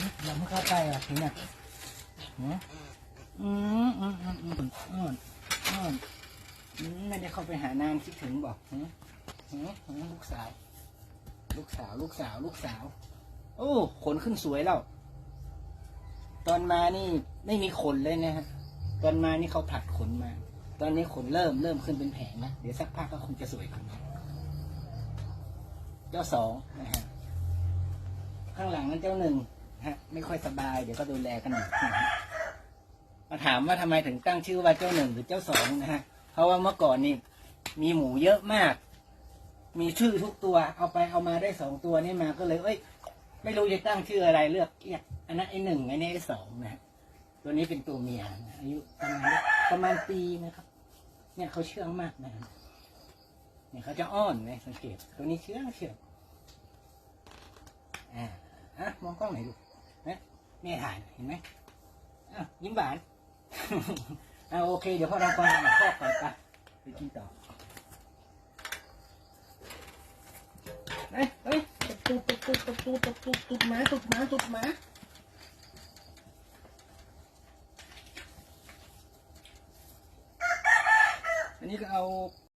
ถึงน่ะหืออืมอืมอืมอืมอ่อนอ่อนอืมไม่ได้เข้าไปหานานคิดถึงบอกหือหือหือลูกสาว ลูกสาว ลูกสาว ลูกสาว โอ้ขนขึ้นสวยแล้วตอนมานี่ไม่มีขนเลยนะฮะ ตอนมานี่เขาผลัดขนมา ตอนนี้ขนเริ่มเริ่มขึ้นเป็นแผงนะ เดี๋ยวสักพักก็คงจะสวยขึ้นเจ้าสองนะฮะ ข้างหลังนั้นเจ้าหนึ่ง ฮะ ไม่ค่อยสบาย เดี๋ยวก็ดูแลกันหน่อยนะฮะมาถามว่าทำไมถึงตั้งชื่อว่าเจ้าหนึ่งหรือเจ้าสองนะฮะ เพราะว่าเมื่อก่อนนี่มีหมูเยอะมาก มีชื่อทุกตัวเอาไปเอามาได้สองตัวนี่มาก็เลยเอ้ย ไม่รู้จะตั้งชื่ออะไรเลือกเรียกอันนั้นไอ้หนึ่งไอ้นี่ไอ้สองนะฮะตัวนี้เป็นตัวเมียนะอายุประมาณประมาณปีนะครับ เนี่ยเขาเชื่องมากนะครับเนี่ยเขาจะอ้อนนะสังเกต ตัวนี้เชื่องเชื่องอ่าอะมองกล้องหน่อยดู นะแม่ถ่ายเห็นไหมอะยิ้มหวานอ่าโอเค เดี๋ยวพ่อเราก่อนพ่อก่อนไปไปกินต่อเฮ้ยเฮ้ยตุบตุบตุบตุบตุบตุบตุบตุบหมาตุบหมาตุบหมาอันนี้ก็เอา